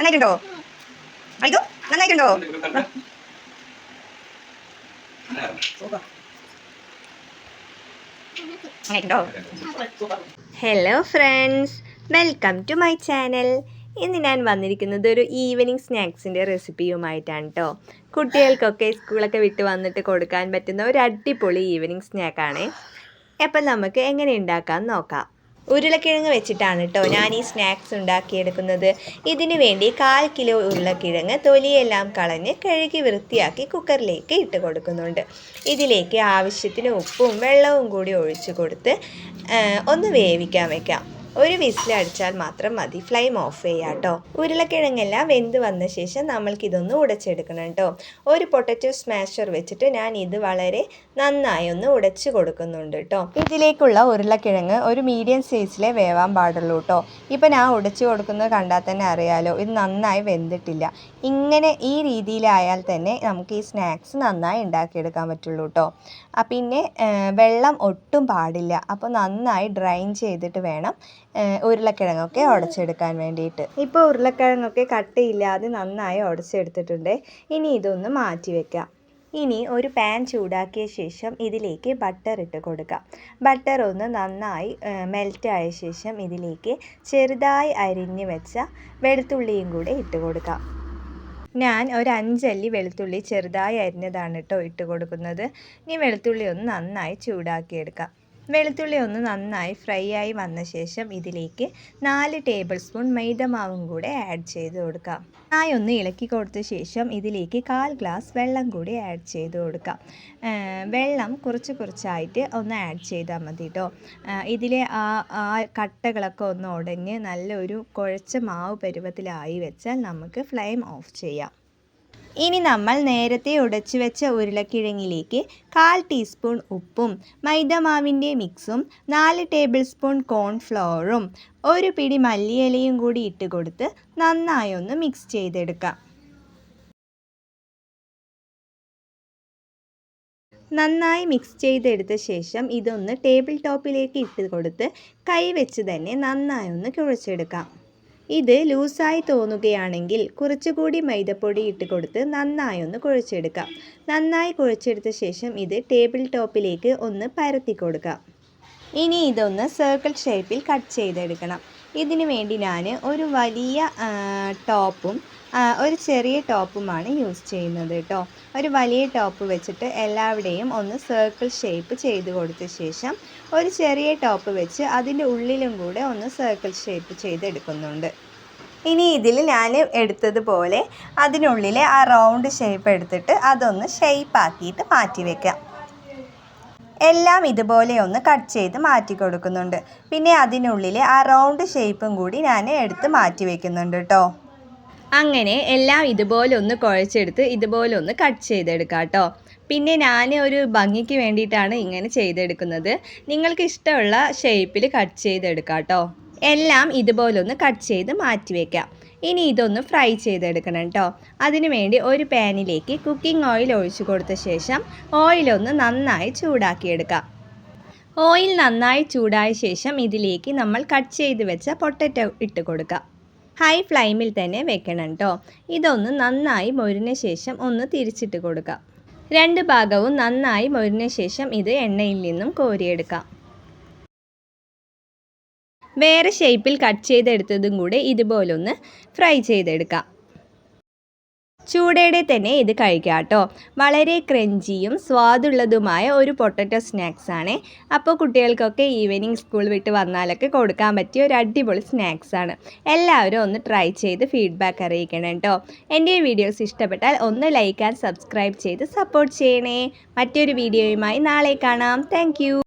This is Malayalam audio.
നന്നായിട്ടുണ്ടോ? അയ്യോ നന്നായിട്ടുണ്ടോ? Hello friends welcome to my channel ഇന്ന് ഞാൻ വന്നിരിക്കുന്നത് ഒരു ഈവനിങ് സ്നാക്സിന്റെ റെസിപ്പിയുമായിട്ടാണ് കേട്ടോ കുട്ടികൾക്കൊക്കെ സ്കൂളൊക്കെ വിട്ട് വന്നിട്ട് കൊടുക്കാൻ പറ്റുന്ന ഒരു അടിപൊളി ഈവനിങ് സ്നാക്കാണ് അപ്പം നമുക്ക് എങ്ങനെ ഉണ്ടാക്കാൻ നോക്കാം. ഉരുളക്കിഴങ്ങ് വെച്ചിട്ടാണ് കേട്ടോ ഞാൻ ഈ സ്നാക്സ് ഉണ്ടാക്കിയെടുക്കുന്നത്. ഇതിനു വേണ്ടി കാൽ കിലോ ഉരുളക്കിഴങ്ങ് തൊലിയെല്ലാം കളഞ്ഞ് കഴുകി വൃത്തിയാക്കി കുക്കറിലേക്ക് ഇട്ട് കൊടുക്കുന്നുണ്ട്. ഇതിലേക്ക് ആവശ്യത്തിന് ഉപ്പും വെള്ളവും കൂടി ഒഴിച്ചു കൊടുത്ത് ഒന്ന് വേവിക്കാൻ വെക്കാം. ഒരു വിസിൽ അടിച്ചാൽ മാത്രം മതി. ഫ്ലെയിം ഓഫ് ചെയ്യാം കേട്ടോ ഉരുളക്കിഴങ്ങെല്ലാം വെന്ത് വന്ന ശേഷം നമ്മൾക്കിതൊന്ന് ഉടച്ചെടുക്കണം കേട്ടോ ഒരു പൊട്ടറ്റോ സ്മാഷർ വെച്ചിട്ട് ഞാൻ ഇത് വളരെ നന്നായി ഒന്ന് ഉടച്ചു കൊടുക്കുന്നുണ്ട് കേട്ടോ ഇതിലേക്കുള്ള ഉരുളക്കിഴങ്ങ് ഒരു മീഡിയം സൈസിലെ വേവാൻ പാടുള്ളൂ കേട്ടോ ഇപ്പം ഞാൻ ഉടച്ചു കൊടുക്കുന്നത് കണ്ടാൽ തന്നെ അറിയാലോ ഇത് നന്നായി വെന്തിട്ടില്ല. ഇങ്ങനെ ഈ രീതിയിലായാൽ തന്നെ നമുക്ക് ഈ സ്നാക്സ് നന്നായി ഉണ്ടാക്കിയെടുക്കാൻ പറ്റുള്ളൂ കേട്ടോ പിന്നെ വെള്ളം ഒട്ടും പാടില്ല. അപ്പോൾ നന്നായി ഡ്രൈൻ ചെയ്തിട്ട് വേണം ഉരുളക്കിഴങ്ങൊക്കെ ഉടച്ചെടുക്കാൻ വേണ്ടിയിട്ട്. ഇപ്പോൾ ഉരുളക്കിഴങ്ങൊക്കെ കട്ടയില്ലാതെ നന്നായി ഉടച്ചെടുത്തിട്ടുണ്ട്. ഇനി ഇതൊന്ന് മാറ്റി വെക്കാം. ഇനി ഒരു പാൻ ചൂടാക്കിയ ശേഷം ഇതിലേക്ക് ബട്ടർ ഇട്ട് കൊടുക്കാം. ബട്ടർ ഒന്ന് നന്നായി മെൽറ്റായ ശേഷം ഇതിലേക്ക് ചെറുതായി അരിഞ്ഞ് വെച്ച വെളുത്തുള്ളിയും കൂടെ ഇട്ട് കൊടുക്കാം. ഞാൻ ഒരു അഞ്ചല്ലി വെളുത്തുള്ളി ചെറുതായി അരിഞ്ഞതാണ് കേട്ടോ ഇട്ട് കൊടുക്കുന്നത്. ഇനി വെളുത്തുള്ളി ഒന്ന് നന്നായി ചൂടാക്കിയെടുക്കാം. വെളുത്തുള്ളി ഒന്ന് നന്നായി ഫ്രൈ ആയി വന്ന ശേഷം ഇതിലേക്ക് നാല് ടേബിൾ സ്പൂൺ മൈദമാവും കൂടെ ആഡ് ചെയ്ത് കൊടുക്കാം. നന്നായി ഒന്ന് ഇളക്കി കൊടുത്ത ശേഷം ഇതിലേക്ക് കാൽ ഗ്ലാസ് വെള്ളം കൂടി ആഡ് ചെയ്ത് കൊടുക്കാം. വെള്ളം കുറച്ച് കുറച്ചായിട്ട് ഒന്ന് ആഡ് ചെയ്താൽ മതി കേട്ടോ ഇതിലെ ആ ആ കട്ടകളൊക്കെ ഒന്ന് ഉടഞ്ഞ് നല്ലൊരു കുഴച്ച മാവ് പരുവത്തിലായി വെച്ചാൽ നമുക്ക് ഫ്ലെയിം ഓഫ് ചെയ്യാം. ഇനി നമ്മൾ നേരത്തെ ഉടച്ചു വെച്ച ഉരുളക്കിഴങ്ങിലേക്ക് കാൽ ടീസ്പൂൺ ഉപ്പും മൈദമാവിന്റെ മിക്സും നാല് ടേബിൾ സ്പൂൺ കോൺഫ്ലവറും ഒരു പിടി മല്ലിയിലയും കൂടി ഇട്ട് കൊടുത്ത് നന്നായൊന്ന് മിക്സ് ചെയ്തെടുക്കാം. നന്നായി മിക്സ് ചെയ്തെടുത്ത ശേഷം ഇതൊന്ന് ടേബിൾ ടോപ്പിലേക്ക് ഇട്ട് കൊടുത്ത് കൈ വെച്ച് തന്നെ നന്നായി ഒന്ന് കുഴച്ചെടുക്കാം. ഇത് ലൂസായി തോന്നുകയാണെങ്കിൽ കുറച്ചുകൂടി മൈദപ്പൊടി ഇട്ട് കൊടുത്ത് നന്നായി ഒന്ന് കുഴച്ചെടുക്കാം. നന്നായി കുഴച്ചെടുത്ത ശേഷം ഇത് ടേബിൾ ടോപ്പിലേക്ക് ഒന്ന് പരത്തി കൊടുക്കാം. ഇനി ഇതൊന്ന് സർക്കിൾ ഷേപ്പിൽ കട്ട് ചെയ്തെടുക്കണം. ഇതിനു വേണ്ടി ഞാൻ ഒരു വലിയ ടോപ്പും ഒരു ചെറിയ ടോപ്പുമാണ് യൂസ് ചെയ്യുന്നത് കേട്ടോ. ഒരു വലിയ ടോപ്പ് വെച്ചിട്ട് എല്ലാവിടെയും ഒന്ന് സർക്കിൾ ഷേപ്പ് ചെയ്ത് കൊടുത്ത ശേഷം ഒരു ചെറിയ ടോപ്പ് വെച്ച് അതിന്റെ ഉള്ളിലും കൂടെ ഒന്ന് സർക്കിൾ ഷേപ്പ് ചെയ്തെടുക്കുന്നുണ്ട്. ഇനി ഇതിൽ ഞാൻ എടുത്തതുപോലെ അതിനുള്ളിലെ ആ റൗണ്ട് ഷേപ്പ് എടുത്തിട്ട് അതൊന്ന് ഷേപ്പ് ആക്കിയിട്ട് മാറ്റി വെക്കാം. എല്ലാം ഇതുപോലെ ഒന്ന് കട്ട് ചെയ്ത് മാറ്റി കൊടുക്കുന്നുണ്ട്. പിന്നെ അതിനുള്ളിൽ ആ റൗണ്ട് ഷേപ്പും കൂടി ഞാൻ എടുത്ത് മാറ്റി വെക്കുന്നുണ്ട് കേട്ടോ. അങ്ങനെ എല്ലാം ഇതുപോലെ ഒന്ന് കുഴച്ചെടുത്ത് ഇതുപോലെ ഒന്ന് കട്ട് ചെയ്തെടുക്കാം കേട്ടോ. പിന്നെ ഞാൻ ഒരു ഭംഗിക്ക് വേണ്ടിയിട്ടാണ് ഇങ്ങനെ ചെയ്തെടുക്കുന്നത്. നിങ്ങൾക്ക് ഇഷ്ടമുള്ള ഷേപ്പിൽ കട്ട് ചെയ്തെടുക്കാം കേട്ടോ. എല്ലാം ഇതുപോലെ ഒന്ന് കട്ട് ചെയ്ത് മാറ്റി വെക്കാം. ഇനി ഇതൊന്ന് ഫ്രൈ ചെയ്തെടുക്കണം കേട്ടോ. അതിനു വേണ്ടി ഒരു പാനിലേക്ക് കുക്കിംഗ് ഓയിൽ ഒഴിച്ചു കൊടുത്ത ശേഷം ഓയിലൊന്ന് നന്നായി ചൂടാക്കിയെടുക്കാം. ഓയിൽ നന്നായി ചൂടായ ശേഷം ഇതിലേക്ക് നമ്മൾ കട്ട് ചെയ്ത് വെച്ച പൊട്ടറ്റോ ഇട്ട് കൊടുക്കാം. ഹൈ ഫ്ലെയിമിൽ തന്നെ വെക്കണം കേട്ടോ ഇതൊന്ന് നന്നായി മൊരിഞ്ഞ ശേഷം ഒന്ന് തിരിച്ചിട്ട് കൊടുക്കാം. രണ്ട് ഭാഗവും നന്നായി മൊരിഞ്ഞ ശേഷം ഇത് എണ്ണയിൽ നിന്നും കോരിയെടുക്കാം. വേറെ ഷേപ്പിൽ കട്ട് ചെയ്തെടുത്തതും കൂടെ ഇതുപോലൊന്ന് ഫ്രൈ ചെയ്തെടുക്കാം. ചൂടോടെ തന്നെ ഇത് കഴിക്കാം കേട്ടോ. വളരെ ക്രഞ്ചിയും സ്വാദുള്ളതുമായ ഒരു പൊട്ടറ്റോ സ്നാക്സ് ആണ്. അപ്പോൾ കുട്ടികൾക്കൊക്കെ ഈവനിങ് സ്കൂൾ വിട്ട് വന്നാലൊക്കെ കൊടുക്കാൻ പറ്റിയ ഒരു അടിപൊളി സ്നാക്സ് ആണ്. എല്ലാവരും ഒന്ന് ട്രൈ ചെയ്ത് ഫീഡ്ബാക്ക് അറിയിക്കണം കേട്ടോ. എന്റെ വീഡിയോസ് ഇഷ്ടപ്പെട്ടാൽ ഒന്ന് ലൈക്ക് ആൻഡ് സബ്സ്ക്രൈബ് ചെയ്ത് സപ്പോർട്ട് ചെയ്യണേ. മറ്റൊരു വീഡിയോയുമായി നാളെ കാണാം. താങ്ക്